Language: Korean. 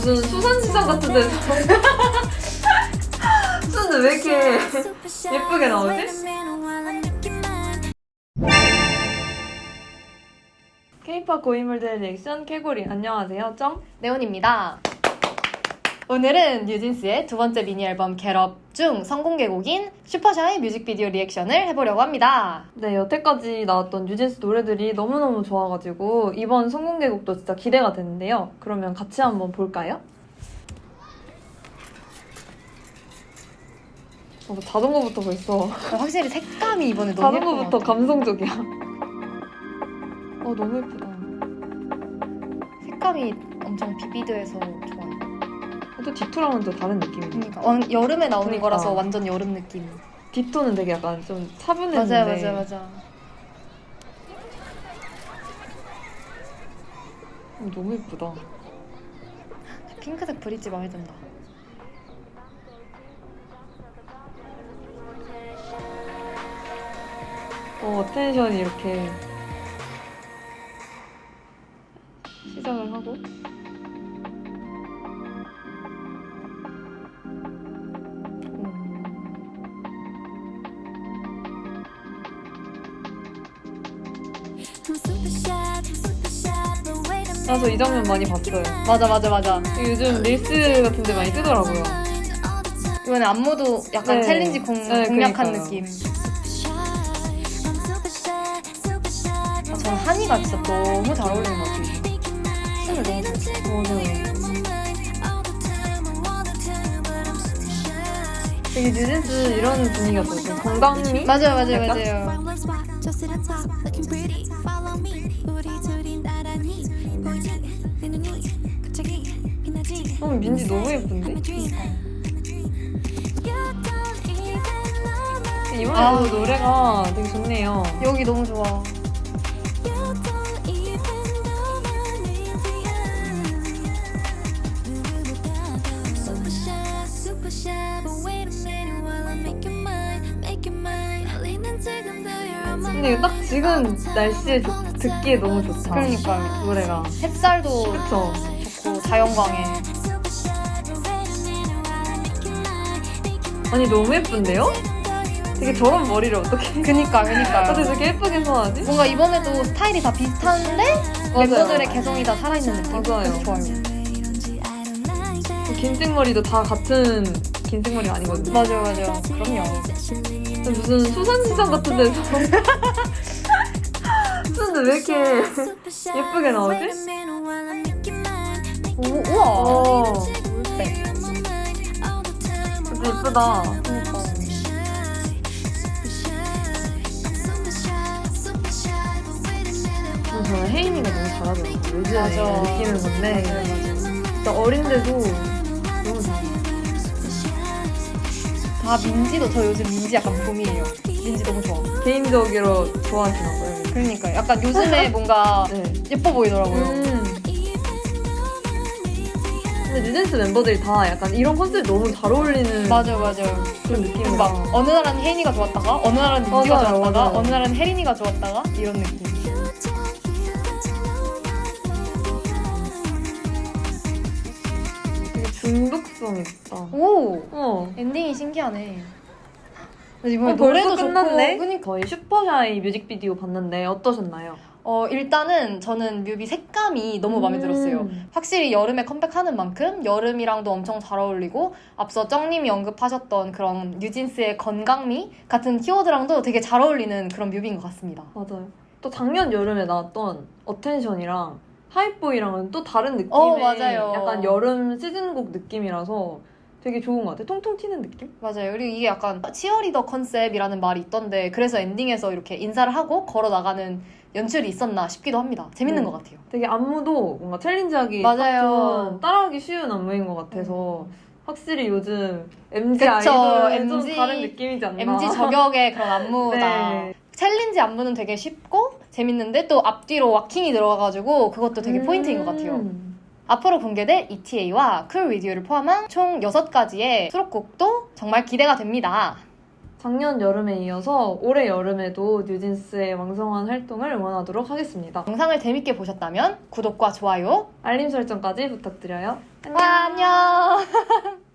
무슨 수산시장 같은 데서 수는 왜 이렇게 예쁘게 나오지? 케이팝 고인물들 리액션 캐고리 안녕하세요 정 네온입니다. 오늘은 뉴진스의 두 번째 미니 앨범 겟업 중 선공개곡인 슈퍼샤이 뮤직비디오 리액션을 해보려고 합니다. 네, 여태까지 나왔던 뉴진스 노래들이 너무너무 좋아가지고 이번 성공개곡도 진짜 기대가 되는데요. 그러면 같이 한번 볼까요? 어, 나 자전거부터 벌써 확실히 색감이 이번에 너무 자전거부터. 감성적이야. 어, 너무 예쁘다. 색감이 엄청 비비드해서 좋아요. 또 디토랑은 또 다른 느낌이네. 그러니까 어, 여름에 나오는 그러니까. 거라서 완전 여름 느낌. 디토는 되게 약간 좀 차분했는데 맞아요, 맞아요, 맞아. 어, 너무 예쁘다. 핑크색 브릿지 마음에 든다. 어, 텐션이 이렇게 시작을 하고 저 이 장면 많이 봤어요. 맞아, 맞아, 맞아. 요즘 릴스 같은 데 많이 뜨더라고요. 이번에 안무도 약간 네. 챌린지 공, 네, 공략한 그러니까요. 느낌. 아, 저는 한이가 진짜 너무 잘 어울리는 것 같아요. 춤을 너무 잘 춰. 되게 뉴진스 이런 분위기였어요. 좀 건강미? 맞아요, 맞아요, 약간? 맞아요. 어, 민지 너무 예쁜데? 이번에 아. 도 노래가 되게 좋네요. 여기 너무 좋아. 근데 이거 딱 지금 날씨에 좋- 듣기에 너무 좋다. 그러니까요. 노래가. 햇살도 그쵸? 좋고 자연광에. 아니 너무 예쁜데요? 되게 저런 머리를 어떻게 그니까, 그니까. 어떻게 저렇게 예쁘게 소화하지? 뭔가 이번에도 스타일이 다 비슷한데 멤버들의 개성이 다 살아있는 느낌. 맞아요. 그래서 좋아요. 긴 생머리도 다 같은 긴 생머리 아니거든요. 맞아요, 맞아요. 그럼요. 무슨 수산시장 같은 데서 수는 왜 이렇게 예쁘게 나오지? 오, 우와. 예쁘다. 그러니까. 어, 저는 혜인이가 너무 잘하더라고요. 요즘에 맞아. 느끼는 건데. 진짜 어린데도 너무 잘해. 다 민지도 저 요즘 민지 약간 봄이에요. 민지 너무 좋아. 개인적으로 좋아하시나 봐요. 그러니까 약간 요즘에 뭔가 네. 예뻐 보이더라고요. 음. 근데 뉴진스 멤버들이 다 약간 이런 컨셉 너무 잘 어울리는 맞아요, 맞아요. 그런 느낌이라 막 어느 날은 혜인이가 좋았다가 어느 날은 민지가 맞아요, 좋았다가 맞아요. 어느 날은 혜린이가 좋았다가 이런 느낌. 되게 중독성 있다. 오 어. 엔딩이 신기하네. 근데 이번에 어, 노래도 벌써 끝났네? 좋고 그니까 저희 슈퍼샤이 뮤직비디오 봤는데 어떠셨나요? 어 일단은 저는 뮤비 색감이 너무 마음에 음. 들었어요. 확실히 여름에 컴백하는 만큼 여름이랑도 엄청 잘 어울리고 앞서 쩡님이 언급하셨던 그런 뉴진스의 건강미 같은 키워드랑도 되게 잘 어울리는 그런 뮤비인 것 같습니다. 맞아요. 또 작년 여름에 나왔던 어텐션이랑 하이보이랑은 또 다른 느낌의 어, 맞아요. 약간 여름 시즌곡 느낌이라서 되게 좋은 것 같아요. 통통 튀는 느낌? 맞아요. 그리고 이게 약간 치어리더 컨셉이라는 말이 있던데 그래서 엔딩에서 이렇게 인사를 하고 걸어 나가는 연출이 있었나 싶기도 합니다. 재밌는 음. 것 같아요. 되게 안무도 뭔가 챌린지하기 맞아요. 딱 좋은, 따라하기 쉬운 안무인 것 같아서 확실히 요즘 MG 그쵸, 아이돌은 MG 좀 다른 느낌이지 않나. MG 저격의 그런 안무다. 네. 챌린지 안무는 되게 쉽고 재밌는데 또 앞뒤로 와킹이 들어가가지고 그것도 되게 포인트인 것 같아요. 음. 앞으로 공개될 ETA와 쿨 위디오를 포함한 총 6가지의 수록곡도 정말 기대가 됩니다. 작년 여름에 이어서 올해 여름에도 뉴진스의 왕성한 활동을 응원하도록 하겠습니다. 영상을 재밌게 보셨다면 구독과 좋아요. 알림 설정까지 부탁드려요. 와, 안녕.